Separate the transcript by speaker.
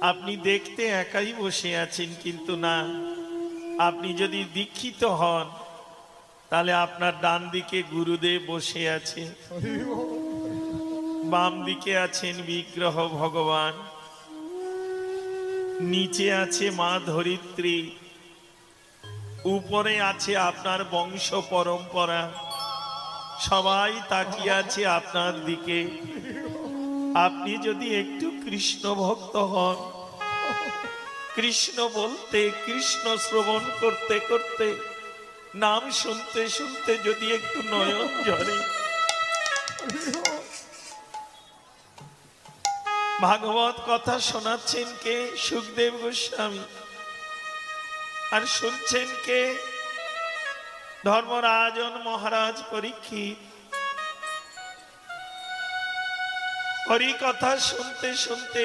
Speaker 1: আপনি দেখতে একাই বসে আছেন কিন্তু না। আপনি যদি দীক্ষিত হন, তাহলে আপনার ডান দিকে গুরুদেব বসে আছে। বাম দিকে আছেন বিগ্রহ ভগবান। নিচে আছে মা ধরিত্রী। উপরে আছে আপনার বংশ পরম্পরা। সবাই তাকিয়ে আছে আপনার দিকে। আপনি যদি একটু কৃষ্ণ ভক্ত হন, কৃষ্ণ বলতে, কৃষ্ণ শ্রবণ করতে করতে, নাম শুনতে শুনতে যদি একটু নয়ন ঝরে। ভাগবত কথা শোনাচ্ছেন কে? সুখদেব গোস্বামী। আর শুনছেন কে? ধর্মরাজন মহারাজ পরীক্ষিত। হরি কথা শুনতে শুনতে